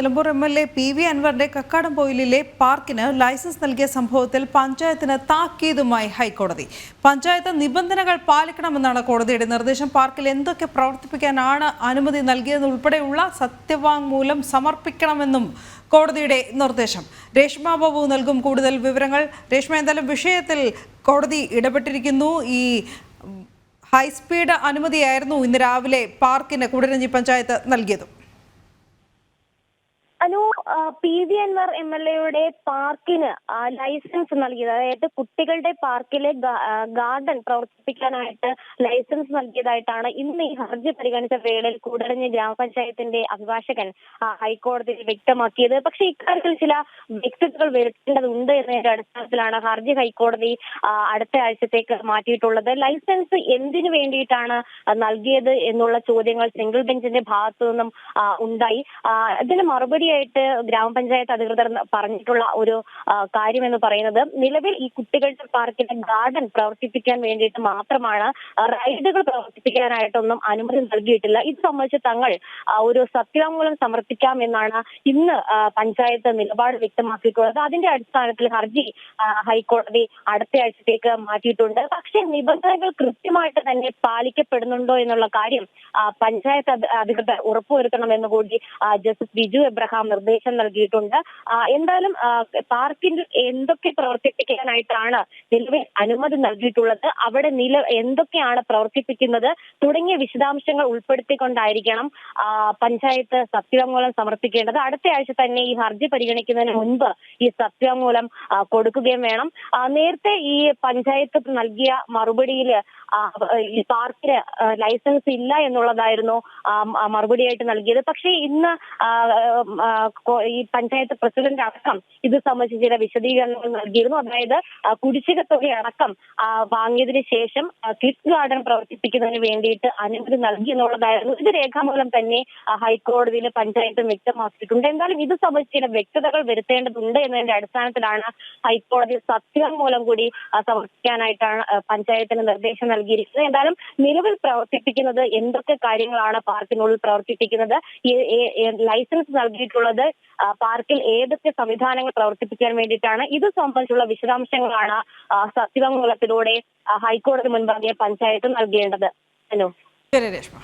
Nilambur M L A P V അൻവറിന്റെ കക്കാടംപൊയിലിലെ പാർക്കിന് licence നൽകിയ സംഭവത്തിൽ പഞ്ചായത്തിന് താക്കീതുമായി ഹൈക്കോടതി. പഞ്ചായത്ത് നിബന്ധനകൾ പാലിക്കണമെന്നാണ് കോടതിയുടെ നിർദ്ദേശം. പാർക്കിൽ എന്തൊക്കെ പ്രവർത്തിപ്പിക്കാനാണ് അനുമതി നൽകിയതെന്നുൾപ്പെടെയുള്ള സത്യവാങ്മൂലം സമർപ്പിക്കണമെന്നും കോടതിയുടെ നിർദ്ദേശം. രേഷ്മ ബാബു നൽകും കൂടുതൽ വിവരങ്ങൾ. രേഷ്മ എന്തായാലും വിഷയത്തിൽ കോടതി ഇടപെട്ടിരിക്കുന്നു. ഈ ഹൈസ്പീഡ് അനുമതിയായിരുന്നു ഇന്ന് രാവിലെ പാർക്കിന് കൂടരഞ്ഞി പഞ്ചായത്ത് നൽകിയത്. P V Anvar M L എയുടെ പാർക്കിന് ലൈസൻസ് നൽകിയത്. അതായത് കുട്ടികളുടെ പാർക്കിലെ ഗാർഡൻ പ്രവർത്തിപ്പിക്കാനായിട്ട് ലൈസൻസ് നൽകിയതായിട്ടാണ് ഇന്ന് ഈ ഹർജി പരിഗണിച്ച വേളയിൽ കൂടരഞ്ഞ് ഗ്രാമപഞ്ചായത്തിന്റെ അഭിഭാഷകൻ ഹൈക്കോടതി ഹൈക്കോടതിയിൽ വ്യക്തമാക്കിയത്. പക്ഷേ ഇക്കാര്യത്തിൽ ചില വ്യക്തതകൾ വരുത്തേണ്ടതുണ്ട് എന്നതിന്റെ അടിസ്ഥാനത്തിലാണ് ഹർജി ഹൈക്കോടതി അടുത്ത ആഴ്ചത്തേക്ക് മാറ്റിയിട്ടുള്ളത്. ലൈസൻസ് എന്തിനു വേണ്ടിയിട്ടാണ് നൽകിയത് എന്നുള്ള ചോദ്യങ്ങൾ സിംഗിൾ ബെഞ്ചിന്റെ ഭാഗത്തു നിന്നും ഉണ്ടായി. ഇതിന് മറുപടിയായിട്ട് ഗ്രാമപഞ്ചായത്ത് അധികൃതർ പറഞ്ഞിട്ടുള്ള ഒരു കാര്യം എന്ന് പറയുന്നത് നിലവിൽ ഈ കുട്ടികളുടെ പാർക്കിന്റെ ഗാർഡൻ പ്രവർത്തിപ്പിക്കാൻ വേണ്ടിയിട്ട് മാത്രമാണ് റൈഡുകൾ പ്രവർത്തിപ്പിക്കാനായിട്ടൊന്നും അനുമതി നൽകിയിട്ടില്ല. ഇത് സംബന്ധിച്ച് തങ്ങൾ ഒരു സത്യവാങ്മൂലം സമർപ്പിക്കാം എന്നാണ് ഇന്ന് പഞ്ചായത്ത് നിലപാട് വ്യക്തമാക്കിയിട്ടുള്ളത്. അതിന്റെ അടിസ്ഥാനത്തിൽ ഹർജി ഹൈക്കോടതി അടുത്ത ആഴ്ചത്തേക്ക് മാറ്റിയിട്ടുണ്ട്. പക്ഷേ നിബന്ധനകൾ കൃത്യമായിട്ട് തന്നെ പാലിക്കപ്പെടുന്നുണ്ടോ എന്നുള്ള കാര്യം പഞ്ചായത്ത് അധി- അധികൃതർ ഉറപ്പുവരുത്തണമെന്ന് കൂടി ജസ്റ്റിസ് ബിജു എബ്രഹാം നിർദ്ദേശം നൽകിയിട്ടുണ്ട്. എന്തായാലും പാർക്കിന്റെ എന്തൊക്കെ പ്രവർത്തിപ്പിക്കാനായിട്ടാണ് നിലവിൽ അനുമതി നൽകിയിട്ടുള്ളത് അവിടെ നില എന്തൊക്കെയാണ് പ്രവർത്തിപ്പിക്കുന്നത് തുടങ്ങിയ വിശദാംശങ്ങൾ ഉൾപ്പെടുത്തിക്കൊണ്ടായിരിക്കണം പഞ്ചായത്ത് സത്യവാങ്മൂലം സമർപ്പിക്കേണ്ടത്. അടുത്ത ആഴ്ച തന്നെ ഈ ഹർജി പരിഗണിക്കുന്നതിന് മുൻപ് ഈ സത്യവാങ്മൂലം കൊടുക്കുകയും വേണം. നേരത്തെ ഈ പഞ്ചായത്ത് നൽകിയ മറുപടിയിൽ ഈ പാർക്കിന് ലൈസൻസ് ഇല്ല എന്നുള്ളതായിരുന്നു മറുപടിയായിട്ട് നൽകിയത്. പക്ഷേ ഇന്ന് ഈ പഞ്ചായത്ത് പ്രസിഡന്റ് അടക്കം ഇത് സംബന്ധിച്ച് ചില വിശദീകരണങ്ങൾ നൽകിയിരുന്നു. അതായത് കുടിശ്ശിക തുക അടക്കം വാങ്ങിയതിന് ശേഷം കിഡ്സ് ഗാർഡൻ പ്രവർത്തിപ്പിക്കുന്നതിന് വേണ്ടിയിട്ട് അനുമതി നൽകി എന്നുള്ളതായിരുന്നു. ഇത് രേഖാമൂലം തന്നെ ഹൈക്കോടതിയിൽ പഞ്ചായത്ത് വ്യക്തമാക്കിയിട്ടുണ്ട്. എന്തായാലും ഇത് സംബന്ധിച്ച് ചില വ്യക്തതകൾ വരുത്തേണ്ടതുണ്ട് എന്നതിന്റെ അടിസ്ഥാനത്തിലാണ് ഹൈക്കോടതി സത്യം മൂലം കൂടി സമർപ്പിക്കാനായിട്ടാണ് പഞ്ചായത്തിന് നിർദ്ദേശം നൽകിയിരിക്കുന്നത്. എന്തായാലും നിലവിൽ പ്രവർത്തിപ്പിക്കുന്നത് എന്തൊക്കെ കാര്യങ്ങളാണ് പാർക്കിനുള്ളിൽ പ്രവർത്തിപ്പിക്കുന്നത്? ലൈസൻസ് നൽകിയിട്ടുള്ളത് പാർക്കിൽ ഏതൊക്കെ സംവിധാനങ്ങൾ പ്രവർത്തിപ്പിക്കാൻ വേണ്ടിയിട്ടാണ് ഇത് സംബന്ധിച്ചുള്ള വിശദാംശങ്ങളാണ് സത്യവാങ്മൂലത്തിലൂടെ ഹൈക്കോടതി മുൻപാകെ പഞ്ചായത്ത് നൽകേണ്ടത്. ഹലോ ശരി രേഷ്മ.